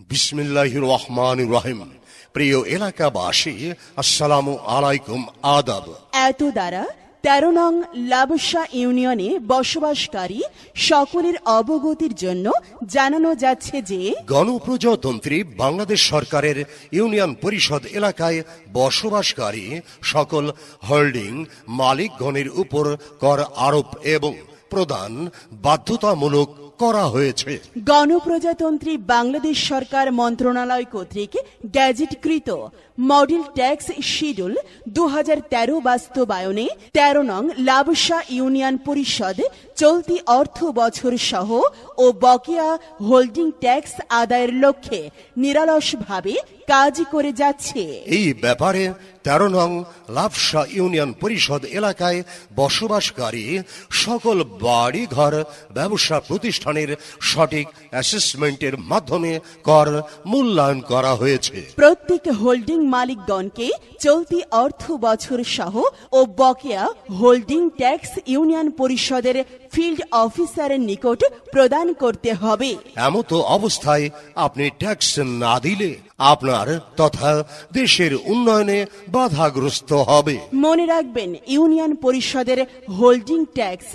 বিসমিল্লাহ রহমান রহিম প্রিয় এলাকাবাসী আসসালামু আলাইকুম আদাব। এত দ্বারা তেরো নং লাবসা ইউনিয়নে বসবাসকারী সকলের অবগতির জন্য জানানো যাচ্ছে যে গণপ্রজাতন্ত্রী বাংলাদেশ সরকারের ইউনিয়ন পরিষদ এলাকায় বসবাসকারী সকল হোল্ডিং মালিকগণের উপর কর আরোপ এবং প্রদান বাধ্যতামূলক করা হয়েছে। গণপ্রজাতন্ত্রী বাংলাদেশ সরকার মন্ত্রণালয় কর্তৃক গ্যাজেটকৃত মডেল ট্যাক্স শিডিউল দুহাজার তেরো বাস্তবায়নে তেরো নং লাবসা ইউনিয়ন পরিষদ চলতি অর্থ বছর সহ ও বকেয়া হোল্ডিং ট্যাক্স আদায়ের লক্ষ্যে নিরলসভাবে কাজ করে যাচ্ছে। এই ব্যাপারে তেরো নং লাভসা ইউনিয়ন পরিষদ এলাকায় বসবাসকারী সকল বাড়ি ঘর ব্যবসা প্রতিষ্ঠানের সঠিক অ্যাসেসমেন্টের মাধ্যমে কর মূল্যায়ন করা হয়েছে। প্রত্যেক হোল্ডিং মালিকগণকে চলতি অর্থ বছর সহ ও বকেয়া হোল্ডিং ট্যাক্স ইউনিয়ন পরিষদের ফিল্ড অফিসারের নিকট প্রদান করতে হবে। এমতো অবস্থায় আপনি ট্যাক্স না দিলে আপনার তথা দেশের উন্নয়নে বাধাগ্রস্ত হবে। মনে রাখবেন, ইউনিয়ন পরিষদের হোল্ডিং ট্যাক্স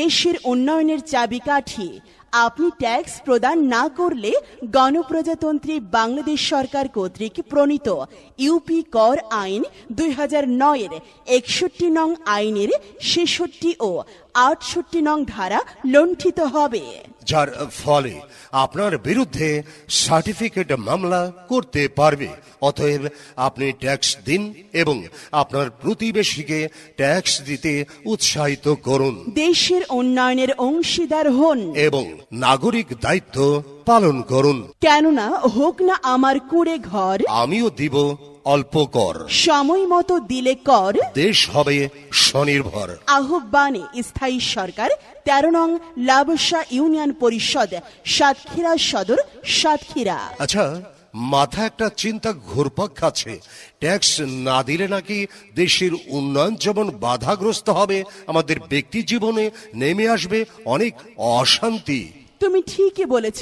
দেশের উন্নয়নের চাবিকাঠি আপনি ট্যাক্স প্রদান না করলে গণপ্রজাতন্ত্রী বাংলাদেশ সরকার কর্তৃক প্রণীত ইউপি কর আইন দুই হাজার নয়ের একষট্টি নং আইনের ছেষট্টি ও আটষট্টি নং ধারা লণ্ঠিত হবে। যার ফলে আপনার বিরুদ্ধে সার্টিফিকেট মামলা করতে পারবে। অতএব আপনি ট্যাক্স দিন এবং আপনার প্রতিবেশীকে ট্যাক্স দিতে উৎসাহিত করুন। দেশের উন্নয়নের অংশীদার হন। এবং নাগরিক দায়িত্ব পালন করুন। কেননা হোক না আমার কুড়ে ঘর আমিও দিব অল্প কর। সময় মতো দিলে কর। দেশ হবে স্বনির্ভর। আহ্বানে স্থায়ী সরকার তেরো নং লাবসা ইউনিয়ন পরিষদ সাতক্ষীরা সদর সাতক্ষীরা। আচ্ছা মাথা একটা চিন্তা ঘুরপাক খাচ্ছে। ট্যাক্স না দিলে নাকি দেশের উন্নয়ন যেমন বাধাগ্রস্ত হবে আমাদের ব্যক্তি জীবনে নেমে আসবে অনেক অশান্তি। তুমি ঠিকই বলেছ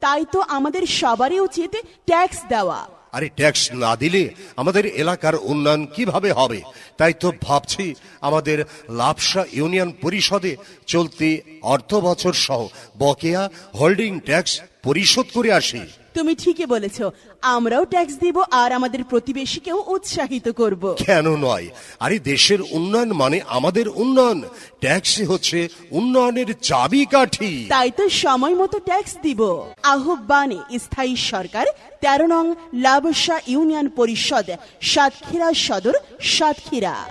তাই তো আমাদের সবারই উচিত ট্যাক্স দেওয়া। আরে ট্যাক্স না দিলে আমাদের এলাকার উন্নয়ন কীভাবে হবে? তাই তো ভাবছি আমাদের লাপসা ইউনিয়ন পরিষদে চলতি অর্থ বছর সহ বকেয়া হোল্ডিং ট্যাক্স পরিশোধ করে আসি। তুমি ঠিকই বলেছ। আমরাও ট্যাক্স দিব আর আমাদের প্রতিবেশীকেও উৎসাহিত করব। কেন নয়? আরে দেশের উন্নয়ন মানে আমাদের উন্নয়ন। ট্যাক্সই হচ্ছে উন্নয়নের চাবিকাঠি। তাই তো সময় মতো ট্যাক্স দিব। আহ্বানে স্থায়ী সরকার তেরো নং লাবসা ইউনিয়ন পরিষদ সাতক্ষীরা সদর সাতক্ষীরা।